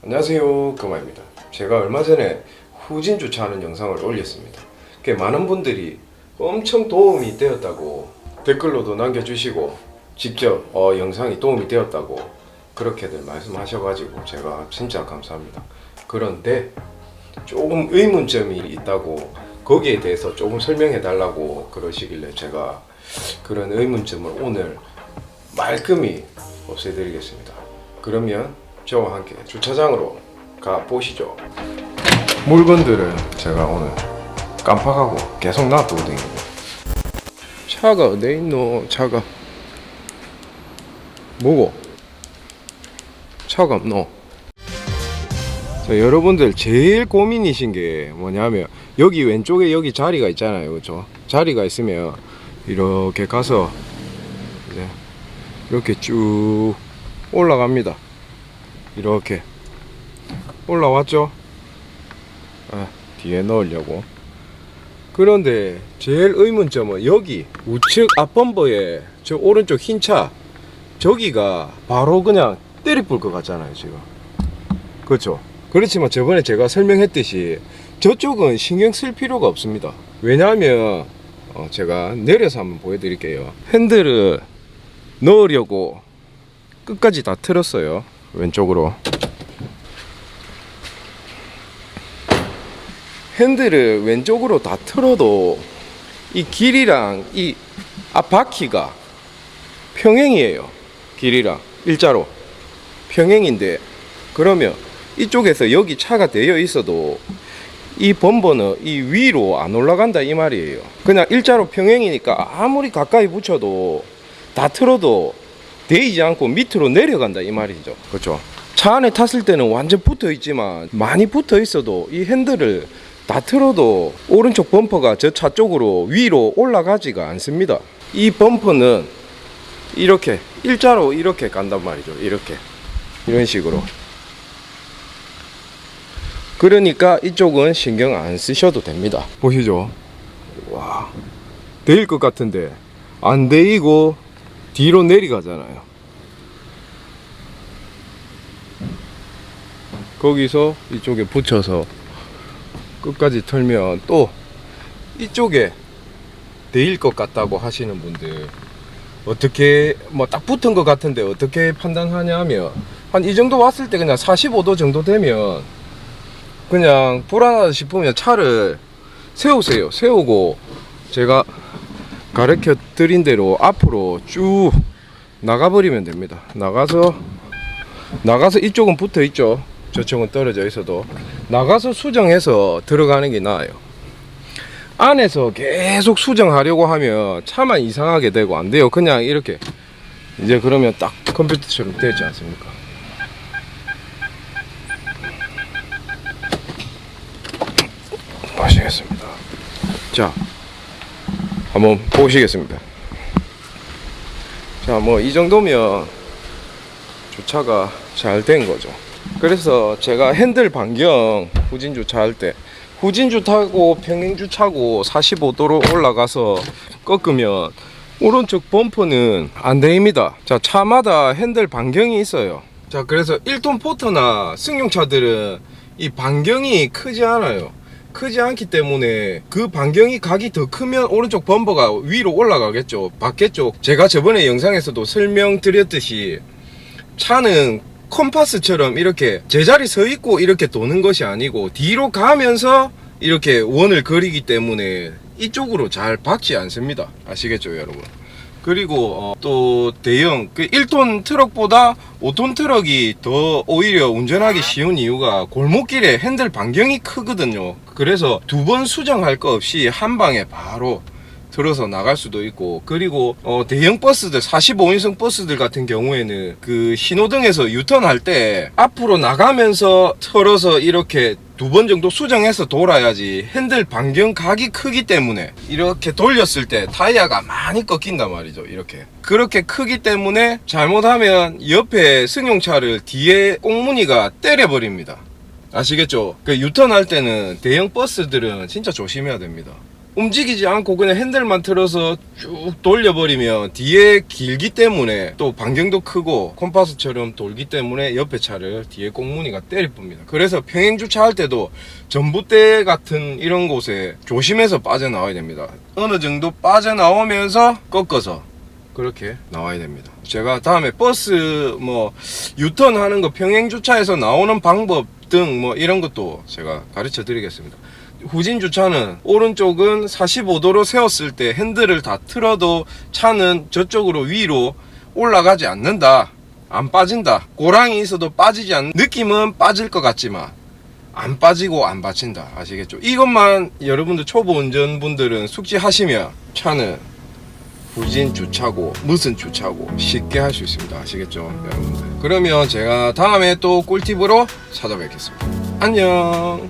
안녕하세요 금화입니다. 제가 얼마 전에 후진 주차하는 영상을 올렸습니다. 꽤 많은 분들이 엄청 도움이 되었다고 댓글로도 남겨주시고 직접 어, 영상이 도움이 되었다고 그렇게들 말씀하셔가지고 제가 진짜 감사합니다. 그런데 조금 의문점이 있다고 거기에 대해서 조금 설명해 달라고 그러시길래 제가 그런 의문점을 오늘 말끔히 없애드리겠습니다. 그러면 저와 함께 주차장으로 가 보시죠. 물건들을 제가 오늘 깜빡하고 계속 놔두거든요. 차가 어디 있노? 차가 뭐고? 차가 없노? 자, 여러분들 제일 고민이신 게 뭐냐면 여기 왼쪽에 여기 자리가 있잖아요, 그렇죠? 자리가 있으면 이렇게 가서 이렇게 쭉 올라갑니다. 이렇게 올라왔죠? 아, 뒤에 넣으려고. 그런데 제일 의문점은 여기 우측 앞범버에 저 오른쪽 흰 차 저기가 바로 그냥 때리 불것 같잖아요, 지금. 그렇죠? 그렇지만 저번에 제가 설명했듯이 저쪽은 신경 쓸 필요가 없습니다. 왜냐하면 어, 제가 내려서 한번 보여드릴게요. 핸들을 넣으려고 끝까지 다 틀었어요. 왼쪽으로. 핸들을 왼쪽으로 다 틀어도 이 길이랑 이 앞바퀴가 평행이에요. 길이랑 일자로 평행인데 그러면 이쪽에서 여기 차가 되어 있어도 이 범버는 이 위로 안 올라간다 이 말이에요. 그냥 일자로 평행이니까 아무리 가까이 붙여도 다 틀어도 데이지 않고 밑으로 내려간다 이 말이죠. 그렇죠? 차 안에 탔을 때는 완전 붙어 있지만 많이 붙어 있어도 이 핸들을 다 틀어도 오른쪽 범퍼가 저 차 쪽으로 위로 올라가지가 않습니다. 이 범퍼는 이렇게 일자로 이렇게 간단 말이죠. 이렇게 이런 식으로. 그러니까 이쪽은 신경 안 쓰셔도 됩니다. 보시죠. 와, 데일 것 같은데 안 데이고 뒤로 내려가잖아요. 거기서 이쪽에 붙여서 끝까지 털면 또 이쪽에 데일 것 같다고 하시는 분들 어떻게 뭐 딱 붙은 것 같은데 어떻게 판단하냐면 한 이 정도 왔을 때 그냥 45도 정도 되면 그냥 불안하다 싶으면 차를 세우세요. 세우고 제가 가르쳐 드린 대로 앞으로 쭉 나가버리면 됩니다. 나가서 나가서 이쪽은 붙어 있죠. 저쪽은 떨어져 있어도 나가서 수정해서 들어가는 게 나아요. 안에서 계속 수정하려고 하면 차만 이상하게 되고 안 돼요. 그냥 이렇게 이제 그러면 딱 컴퓨터처럼 되지 않습니까? 마시겠습니다. 자, 한번 보시겠습니다. 자, 뭐 이 정도면 주차가 잘 된 거죠. 그래서 제가 핸들 반경 후진 주차할 때 후진 주차고 평행 주차고 45도로 올라가서 꺾으면 오른쪽 범퍼는 안 됩니다. 자, 차마다 핸들 반경이 있어요. 자, 그래서 1톤 포터나 승용차들은 이 반경이 크지 않아요. 크지 않기 때문에 그 반경이 각이 더 크면 오른쪽 범퍼가 위로 올라가겠죠. 밖쪽 제가 저번에 영상에서도 설명드렸듯이 차는 컴파스처럼 이렇게 제자리 서 있고 이렇게 도는 것이 아니고 뒤로 가면서 이렇게 원을 그리기 때문에 이쪽으로 잘 박지 않습니다. 아시겠죠, 여러분? 그리고 어, 또 대형 그 1톤 트럭보다 5톤 트럭이 더 오히려 운전하기 쉬운 이유가 골목길에 핸들 반경이 크거든요. 그래서 두 번 수정할 거 없이 한 방에 바로 들어서 나갈 수도 있고 그리고 어, 대형 버스들 45인승 버스들 같은 경우에는 그 신호등에서 유턴할 때 앞으로 나가면서 털어서 이렇게 두 번 정도 수정해서 돌아야지 핸들 반경 각이 크기 때문에 이렇게 돌렸을 때 타이어가 많이 꺾인단 말이죠 이렇게 그렇게 크기 때문에 잘못하면 옆에 승용차를 뒤에 꽁무니가 때려버립니다 아시겠죠? 그 유턴할 때는 대형 버스들은 진짜 조심해야 됩니다. 움직이지 않고 그냥 핸들만 틀어서 쭉 돌려버리면 뒤에 길기 때문에 또 반경도 크고 콤파스처럼 돌기 때문에 옆에 차를 뒤에 꽁무니가 때릴 겁니다. 그래서 평행 주차할 때도 전봇대 같은 이런 곳에 조심해서 빠져나와야 됩니다. 어느 정도 빠져나오면서 꺾어서 그렇게 나와야 됩니다. 제가 다음에 버스 뭐 유턴 하는 거 평행 주차에서 나오는 방법 등 뭐 이런 것도 제가 가르쳐 드리겠습니다. 후진 주차는 오른쪽은 45도로 세웠을 때 핸들을 다 틀어도 차는 저쪽으로 위로 올라가지 않는다. 안 빠진다. 고랑이 있어도 빠지지 않는 느낌은 빠질 것 같지만 안 빠지고 안 받친다. 아시겠죠? 이것만 여러분들 초보 운전분들은 숙지하시면 차는 후진 주차고 무슨 주차고 쉽게 할 수 있습니다. 아시겠죠? 여러분들. 그러면 제가 다음에 또 꿀팁으로 찾아뵙겠습니다. 안녕.